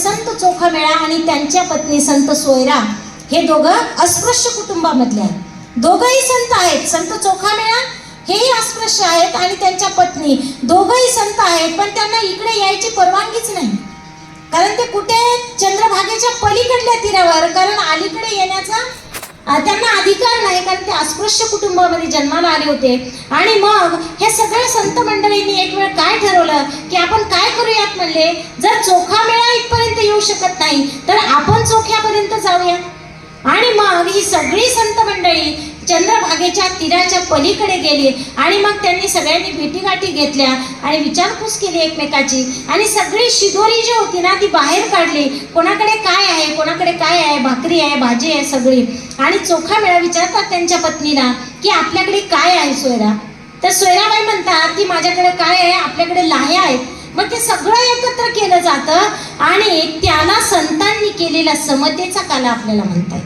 संत चोखामेळा आणि त्यांच्या पत्नी संत सोयरा हे दोघं अस्पृश्य कुटुंबामधले आहेत. दोघंही संत आहेत. संत चोखामेळा हेही अस्पृश्य आहेत आणि त्यांच्या पत्नी दोघंही संत आहेत पण त्यांना इकडे यायची परवानगीच नाही. कारण ते कुठे चंद्रभागेच्या पलीकडल्या तीरावर. कारण अलीकडे येण्याचा त्यांना अधिकार नाही. कारण ते अस्पृश्य कुटुंबामध्ये जन्माला आले होते. आणि मग हे सगळ्या संत मंडळींनी एक वेळ काय ठरवलं? की आपण काय करूयात म्हणले? जर चोखा मेळा शकत नाही. तर आपण चोख्यापर्यंत जाऊया. आणि मग ही सगळी संत मंडळी चंद्रभागेच्या तीराच्या पलीकडे गेली. आणि मग त्यांनी सगळ्यांनी भेटीगाठी घेतल्या आणि विचारपूस केली एकमेकाची. आणि सगळी शिदोरी जी होती ना ती बाहेर काढली. कोणाकडे काय आहे कोणाकडे काय आहे भाकरी आहे भाजी आहे सगळी. आणि चोखा मेळा विचारतात त्यांच्या पत्नीला की आपल्याकडे काय आहे सोयरा? तर सोयराबाई म्हणतात की माझ्याकडे काय आहे आपल्याकडे लाह्या आहेत. मग ते सगळं एकत्र केलं जातं आणि त्याला संतांनी केलेला समतेचा काला आपल्याला म्हणतात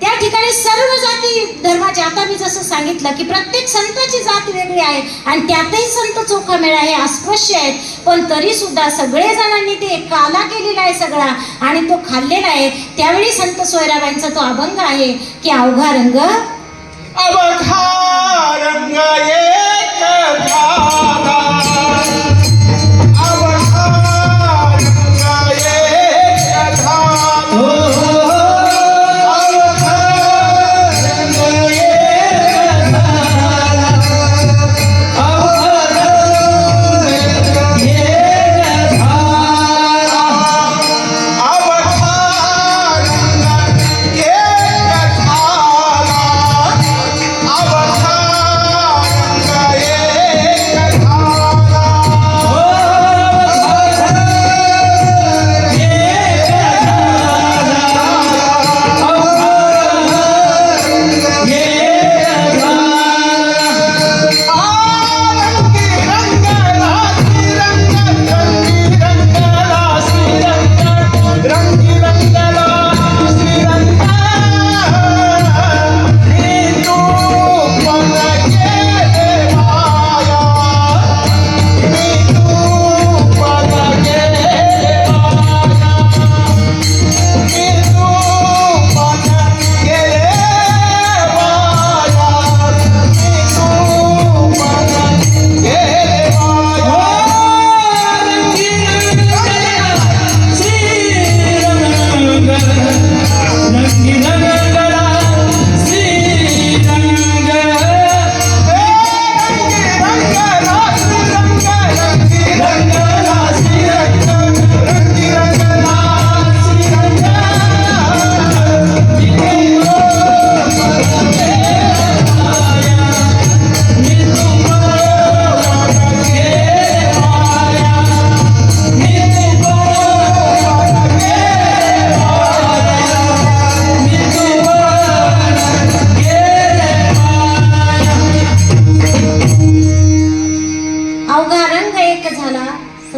त्या ठिकाणी सर्व जाती धर्माच्या आता मी जसं सांगितलं की प्रत्येक संताची जात वेगळी आहे आणि त्यातही संत चोखा मेळा हे अस्पृश्य आहेत. पण तरी सुद्धा सगळे जणांनी ते काला केलेला आहे सगळा आणि तो खाल्लेला आहे. त्यावेळी संत सोयराबाईंचा तो अभंग आहे की अवघा रंग अवघा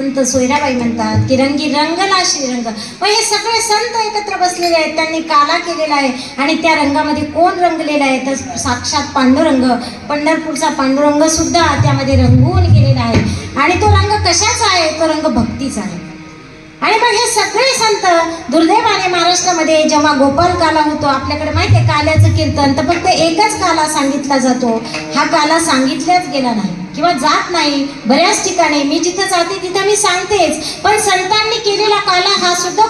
संत सोयराबाई म्हणतात की रंगी रंगला श्रीरंग मग हे सगळे संत एकत्र बसलेले आहेत. त्यांनी काला केलेला आहे आणि त्या रंगामध्ये कोण रंगलेला आहे? तर साक्षात पांडुरंग. पंढरपूरचा पांडुरंग सुद्धा त्यामध्ये रंगवून गेलेला आहे. आणि तो रंग कशाचा आहे? तो रंग भक्तीचा आहे. आणि मग हे सगळे संत दुर्दैवाने महाराष्ट्रामध्ये जेव्हा गोपाल काला होतो आपल्याकडे माहिती आहे काल्याचं कीर्तन तर फक्त एकच काला सांगितला जातो. हा काला सांगितलाच गेला नाही. किंवा जात नाही बऱ्याच ठिकाणी. मी जिथं जाते तिथं मी सांगतेच. पण संतांनी केलेला काला हा सुद्धा